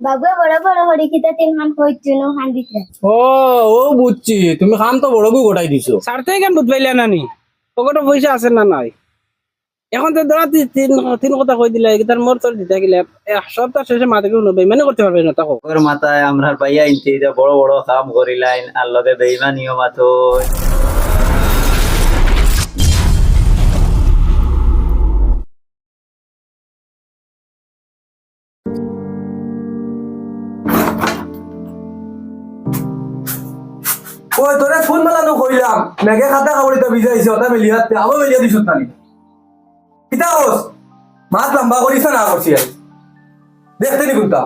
বাবুয়া বড় বড় হরি কিতা তিন মান কইছু নো হান্দিত। ও ও বুঝছি। তুমি খাম তো বড় গু গোটাই দিছো। সারতে কেন বুঝ পাইলা না নি পকেটে পয়সা আছে না নাই? এখন তো ধরা তি- তিন তিন কথা কই দিলে তার মোর তোর দিতে গেলে এক সপ্তাহ শেষে মাথাকে উঠবে মানে করতে পারবে না তাকো। ওর মাথায় আমরা পাইয়া ইনতে এটা বড় বড় কাম করিলাইন আর লগে বেইমানিও মাতো ওই তোরে ফোন মেলানো কইলাম। মেঘে খাতা খাবড়িতে ভিজাইছে, ওটা মেলিয়া আবার মেলিয়া দিছ তানি। কিতা হোস মাছ লম্বা করিস না করছি আর দেখতে নি কোনটা।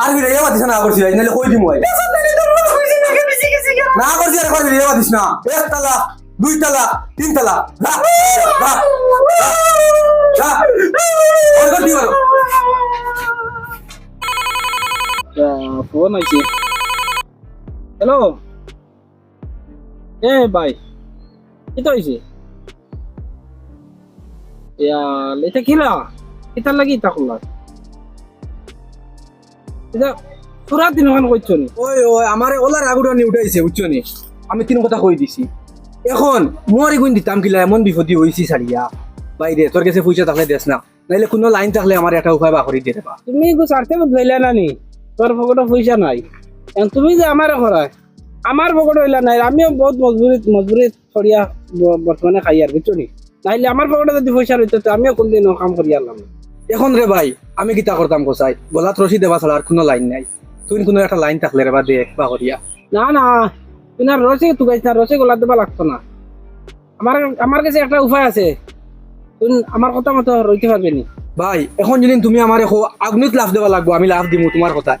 আর না করছি নালে কই দিমু আই না করছি আর কই মাতিস না। এক তালা, দুই তালা, তিন তালা। যা যা যা ফোন আইছে হ্যালো এ ভাই কি তো ইয়ার এটা কিলা এটা লাগি তা করলা এটা পুরা দিন ওখানে কইছো নি? ওই ওই আমার ওলার আগুটা নি উঠাইছে বুঝছ নি? আমি তিন কথা কই দিছি। এখন মই গুণ দিতাম কিলা এমন বিপদি হইছি সারিয়া বাইরে তোর কাছে পয়সা থাকলে দেস না। নাইলে কোনো লাইন থাকলে আমার একটা উপায় বা করে দিয়ে দেবা। তুমি গো সারতে বুঝাইলা না নি? তোর পকেটে পয়সা নাই। তুমি যে আমার করায় আমার পকেটে হইলা নাই আমিও বহুত মজবুরি মজবুরি ব- বর্তমানে খাই আর বুঝছ নি? নাইলে আমার পকেটে যদি পয়সা রইতো তো আমিও কোনদিন কাম করি আনলাম না। এখন রে ভাই আমি কিতা করতাম কোসাই গলাত রশি দেবা ছাড়া আর কোনো লাইন নাই। তুই কোনো একটা লাইন থাকলে রে বা দে বা করিয়া না না তুই না রসে তুই না রসে গোলা দেবা লাগতো না। আমার আমার কাছে একটা উপায় আছে। তুই আমার কথা মতো রইতে পারবে নি ভাই এখন যদি তুমি আমার এখন আগুনিত লাভ দেবা লাগবো আমি লাভ দিমু তোমার কথা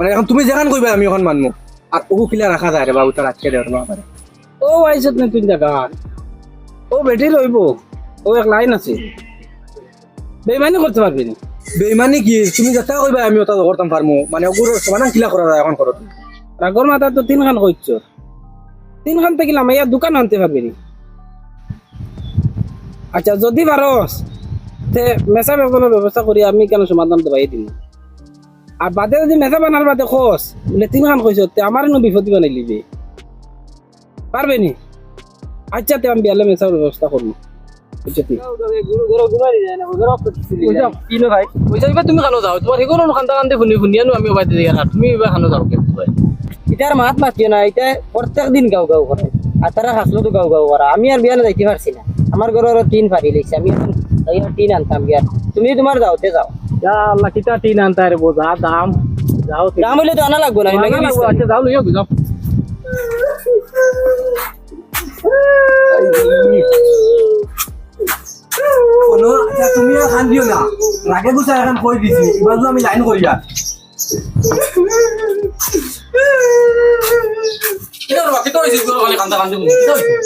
মানে এখন তুমি যেখান কইবা আমি এখন মানমু। আর ও কিলা রাখা যায় রে বাবু তার আজকে দেওয়ার বাবা ও আইসত না তুই দেখা ও বেটি রইব ও এক লাইন আছে। বেমানি করতে পারবি নি? বেইমানি কি? তুমি যেটা কইবা আমি ওটা করতাম পারমু মানে ওগুলো সমাধান কিলা করা যায় এখন করো। রাগর মাথা তো তিনখান কইছ তিনখান থেকে আমার দোকান আনতে পারবি নি? আচ্ছা যদি পারস তে মেসা ব্যবস্থা করি আমি কেন সমাধান দেবাই দিম? আর বাদে যদি মেসা বানার বাদে বলে তিনখান কইছ তে আমার নো বিপত্তি বানাই লিবি পারবে নি? আচ্ছা তে আমি বিয়ালে মেসার ব্যবস্থা করব তুমি খানো যাও। তোমার সেগুলো খান্দা কান্দে শুনি শুনিয়ানো আমি বাদ দিয়ে তুমি এবার খানো যাও কে ইটার মাত মাতিও না এটা প্রত্যেক দিন গাও গাও করে আর তারা হাসলো তো গাও গাও করা আমি আর বিয়ানে যাইতে পারছি না? আমার ঘরের টিন ফাড়ি লেগছে আমি টিন আনতাম বিয়ার তুমি তোমার যাওতে যাও। যা আল্লাহ কিতা টিন আনতা রে বোঝা দাম যাও দাম হইলে তো আনা লাগবো না আচ্ছা যাও লইও যাও কোনো তুমি আর খান দিও না রাগে গুছা এখন কই দিছি এবার আমি লাইন করিয়া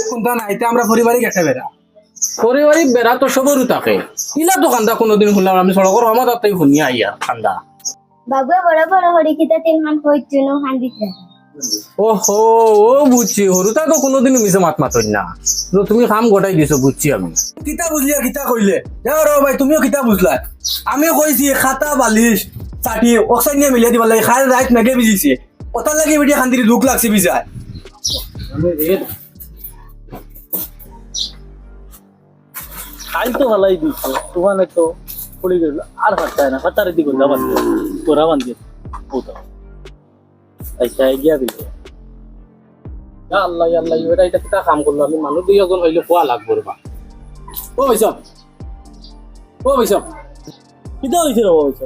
কোনটা না এটা আমরা পরিবারিক একটা বেড়া বেড়া তো সবরও থাকে। ইলা তো কান্দা কোনোদিন শুনলাম আমি সড়কের আমার তাতেই শুনি আইয়া কান্দা বাবুয়া বড় বড় হরি কিতা তিন মান কইছু নো হান্দিত ও ও বুঝছি হরুতা তো কোনোদিন মিশে মাত মাতই না। তো তুমি কাম গোটাই দিছো বুঝছি আমি। কিতা বুঝলি কিতা কইলে? যাও র ভাই তুমিও কিতা বুঝলা? আমি কইছি খাতা বালিশ চাটি অক্সাইড নিয়ে মিলিয়ে দিবা লাগে খাই রাইত মেঘে ভিজিছে। ওটার লাগে বেটি খান্দির দুঃখ লাগছে বিজায় খাই তো ভালাই দিছো। তোমার তো পড়ে গেল। আর হাঁটতায় না। হাঁটার দিকে যাবার তোরা বান্ধি হতো আচ্ছা এগিয়া দিল ইয়া আল্লাহ আল্লাহ এটা এটা কিতা কাম করল। আমি মানুষ দুই এজন হইলে কোয়া লাগবো বা? ও বৈশব ও বৈশব কিতা হয়েছে রে হয়েছে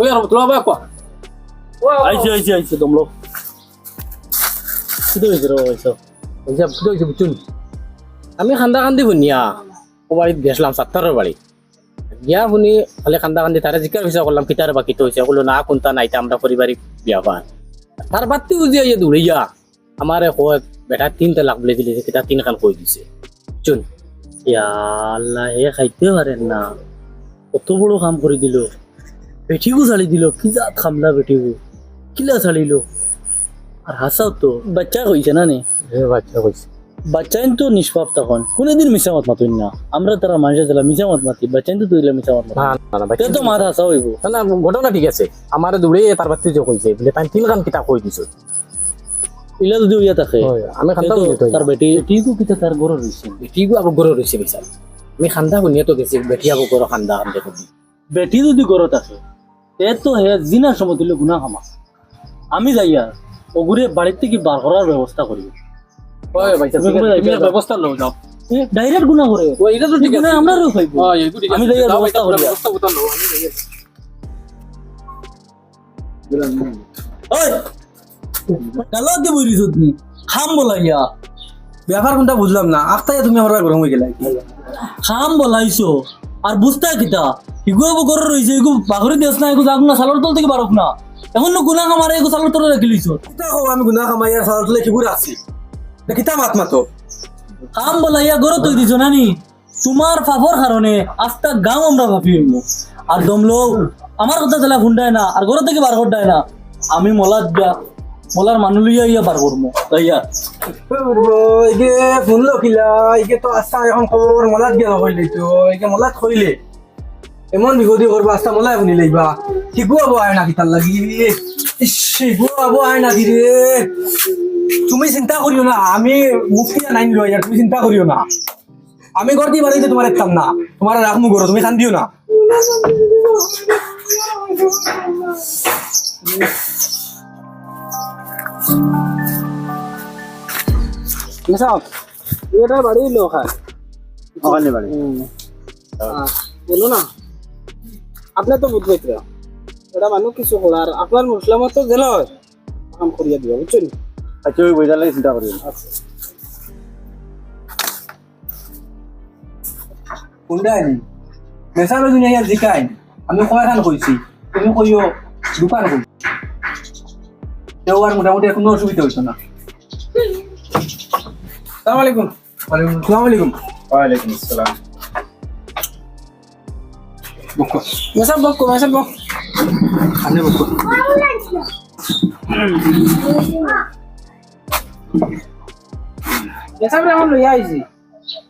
ওই আর তোলা বা কোয়া? আইছে আইছে আইছে তোমলো কিতা হয়েছে রে হয়েছে বৈশব কি হইছে বুঝছুন? আমি খান্দা কান্দি শুনিয়া ও বাড়িত গেছিলাম সাত্তারের বাড়ি গিয়া শুনি খালি কান্দা কান্দি তারা জিজ্ঞাসা বিচার করলাম কিতার বা কিতো হয়েছে বলল না, কোনটা নাই, তা আমরা পারিবারিক ব্যাপার তার বাত্তি উজিয়া ইয়ে দৌড়িয়া আমারে কয়, বেটা, তিনটা লাখ বলে দিলে কিতা তিন খান কই দিছে। চুন আল্লাহ হে খাইতে পারেন না। কত বড় কাম করে দিল। বেটিকু ছাড়ি দিল, কি জাত খামলা বেটিকু। কিলা ছাড়িল আর হাসাও তো, বাচ্চা কইছে না নে? বাচ্চা কইছে বাচ্চাইন তো নিষ্পাপ তখন। কোনোদিন মিশা মত মাতুন না। আমরা তারা মানুষের জ্বালা মিশা মত বাচ্চাইন তো মাতি। তো মাত হাসা হইব। না ঘটনা ঠিক আছে। আমার দৌড়ে তার বাচ্চা যে কইছে বলে তাই তিন কান কিতা কই দিছো? ইলা যদি ইয়া থাকে আমি খান্দা তো তো তার বেটি টিকু কিতা তার গরু রইছে বেটিগু আবু গরো রইছে বিচার আমি খান্দা বুনিয়ে তো গেছি বেটি আবু গরো খান্দা বেটি যদি গরত আছে তে তো হে জিনার সময় তুলে গুনা খামা আমি যাইয়া ওগুরে বাড়ির থেকে বার করার ব্যবস্থা করি তুমি তুমি ব্যবস্থা লও যাও। ডাইরেক্ট গুনা করে। এটা তো ঠিক আছে। আমরা রইব হয় আমি আছে ব্যবস্থা এটা ব্যবস্থা বুতা লও আমি যাই ওই! কালো কে বইরিছ তুমি। খাম বলাইয়া ব্যাপার কোনটা বুঝলাম না। আখতাই তুমি আমার গরম হয়ে গেলাই খাম বলাইছো আর বুঝতা কিতা? ইগু আবু গরু রইছে ইগু বাঘরে দেশ না ইগু যাক না সালোর তল থেকে বারক না। এখন গুনা কামারে ইগু সালোর তলে রাখি লইছো। কিতা কও আমি গুনা কামাই আর সালাত লে কিগুর আছি? তে কিতা মাত মাতো। কাম বলাইয়া গরু তুই দিছো নানি? তোমার ফাফর কারণে আস্তা গাঁও আমরা ভাবি হইমু। আর দমলো আমার কথা তাহলে ফুন্ডায় না আর গরু থেকে বার করডায় না। আমি মলাত গা মলার মানুষ লইয়া ইয়া বার করব ইয়া ইগে ফোন লখিলা ইগে তো আস্তা এখন খবর মলাত গেল হইলে তো ইগে মলাত কইলে। এমন বিপদে করবা আস্তা মলাই শুনি লইবা ঠিকু আবো আয় না কিতার লাগি? ইস ঠিকু আবো আয় না কি রে? তুমি চিন্তা করিও না আমি মুক্তি নাই নিল তুমি চিন্তা করিও না। আমি ঘর দিয়ে বাড়িতে তোমার একতাম না তোমার রাখমু করো তুমি খান দিও না। এটা বাড়ির লোক হয়। বাড়ি। বলো না? আপনি তো বুঝবে এটা মানুষ কিছু করার আপনার মুসলামত তো জেল হয় কাম করিয়া দিবা বুঝছেন? আচ্ছা ওই বইটার লাগে চিন্তা করি কোনটা আনি মেসাবে দুনিয়া জিকাই আমি কয় খান কইছি তুমি কইও দোকান কই তেও আর মোটামুটি কোনো অসুবিধা হইতো না। সালাম আলাইকুম। সালাম আলাইকুম। ওয়ালাইকুম আসসালাম। বকো মেসাব বক মেসাব বক আপনি বকো মেসাব এখন লইয়া আইছি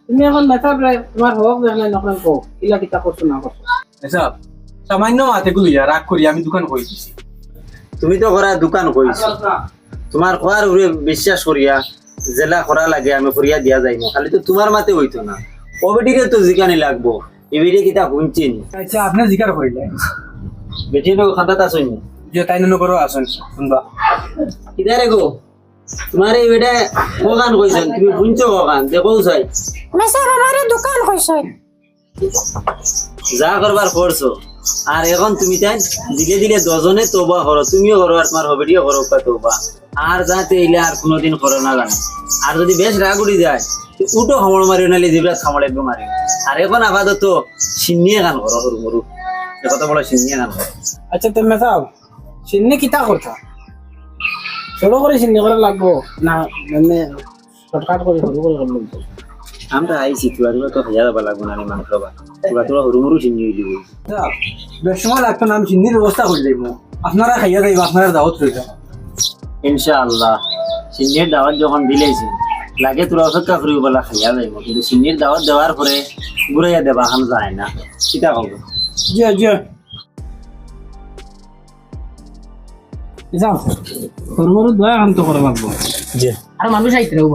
তুমি এখন মেসাব তোমার হক দেখলে নকলেন কো ইলা কিতা করছ না করছ এসব সামান্য মাতে গুলিয়া রাগ করি আমি দোকান কই দিছি তুমি তো করা দোকান কইছো তোমার খোয়ার উপরে বিশ্বাস করিয়া জেলা করা লাগে আমি করিয়া দিয়া যাই না খালি তো তোমার মাতে হইতো না ও বেটিকে তো জিকানি লাগবো এবিরে কিতা শুনছিন আচ্ছা আপনি জিকার করিলে বেটি লোক খাতাত আসুন যে তাই নন করো আসুন শুনবা। কিদারে গো তোমার এই বেটা কগান কইছেন তুমি শুনছো কগান দেখো চাই। মেসার আমারে দোকান কইছে যা করবার করছ আর এখন তুমি তাই দিলে দিলে দজনে তোবা করো। তুমিও করো আর তোমার হবেটিও করো তোবা আর যাতে এলে আর কোনোদিন করো না জানো। আর যদি বেশ রাগ উঠি যায় উটো খামড় মারিও নালে জিবরা খামড় একদম মারি আর এখন আপাতত সিন্নিয়ে গান করো সরু মরু কত বড় সিন্নিয়ে গান আচ্ছা তো মেসাব সিন্নি কিতা করতা ছোট করে সিন্নি করে লাগবো। না মানে শর্টকাট করে সরু করে করল আমরা আইছি তুয়া তুয়া তো হাজার যাবা লাগবো না মানুষ বা তুয়া তোরা সরু মরু সিন্নি হইলি বই বেশ সময় লাগতো না আমি চিন্নির ব্যবস্থা করে যাইব আপনারা খাইয়া যাইব আপনারা দাওয়াত রইল ইনশাআল্লাহ সিন্নির দাওয়াত যখন দিলেছি লাগে তোরা অপেক্ষা করি বলা খাইয়া যাইব কিন্তু সিন্নির দাওয়াত দেওয়ার পরে ঘুরাইয়া দেবা খান যায় না কিতা কব জিয়া জি যাও সরু দয়া তো করা লাগবো জি আর মানুষ আইতে রহব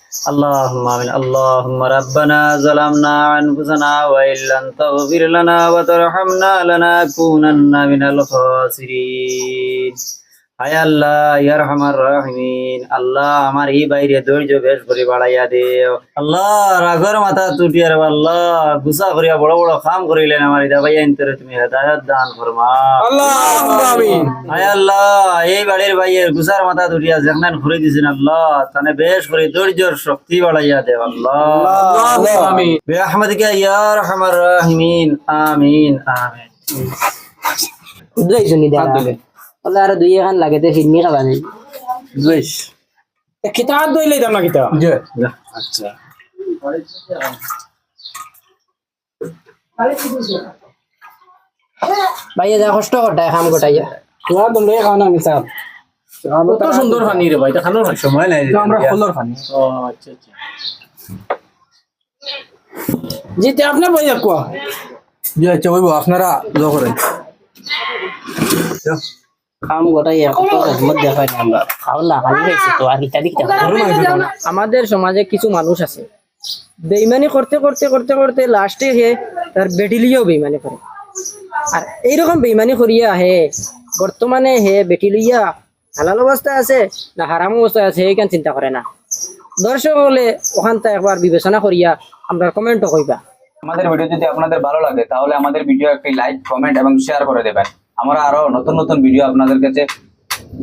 اللهم آمين. اللهم ربنا ظلمنا أنفسنا وإن لم تغفر لنا وترحمنا لنكونن من الخاسرين. হায় আল্লাহ ইয়ার হামার রহমিন। আল্লাহ আমার এই বাইরে ধৈর্য বেশ করে বাড়াইয়া দে আল্লাহ রাগর মাথা তুটিয়ার আল্লাহ গুসা করিয়া বড় বড় কাম করিলেন আমার ইদা ভাইয়া ইন্তরে তুমি হেদায়ত দান ফরমা। হায় আল্লাহ এই বাড়ির ভাইয়ের গুসার মাথা তুটিয়া জেগনান ঘুরে দিছেন আল্লাহ তানে বেশ করে ধৈর্যর শক্তি বাড়াইয়া দে আল্লাহ। বে আহমদকে ইয়ার হামার আমিন আমিন। দেখা বলে আর দুই এখান লাগে তো ফিরনি খাবা নেই কিতা হাত দইলে দাম না কিতা? জি ভাইয়া যা কষ্ট করটা কাম গোটাইয়া তোমার তোমরা খাও না মিশা কত সুন্দর পানি রে ভাই এটা খানোর সময় নাই আমরা ফলর পানি ও আচ্ছা আচ্ছা। জিতে কোয়া জি আচ্ছা ওইব আপনারা করেন। কাম গোটাইয়া কত খেদমত দেখাই না আমরা। খাও খালি খাইছি তো আর কিতা আমাদের সমাজে কিছু মানুষ আছে। বেইমানি করতে করতে করতে করতে লাস্টে হে তার বেটিলিও বেইমানি করে। আর এইরকম বেইমানি করিয়া হে বর্তমানে হে বেটি লইয়া হালাল অবস্থা আছে না হারাম অবস্থা আছে এইখান চিন্তা করে না। দর্শক হলে ওখানটা একবার বিবেচনা করিয়া আমরা কমেন্টও কইবা। আমাদের ভিডিও যদি আপনাদের ভালো লাগে তাহলে আমাদের ভিডিও একটি লাইক কমেন্ট এবং শেয়ার করে দেবেন। আমরা আরও নতুন নতুন ভিডিও আপনাদের কাছে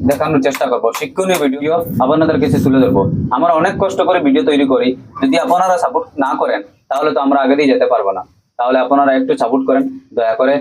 দেখানোর চেষ্টা করব। শিক্ষণীয় ভিডিও আপনাদের কাছে তুলে ধরবো। আমরা অনেক কষ্ট করে ভিডিও তৈরি করি। যদি আপনারা সাপোর্ট না করেন, তাহলে তো আমরা আগে দিয়ে যেতে পারব না। তাহলে আপনারা একটু সাপোর্ট করেন। দয়া করে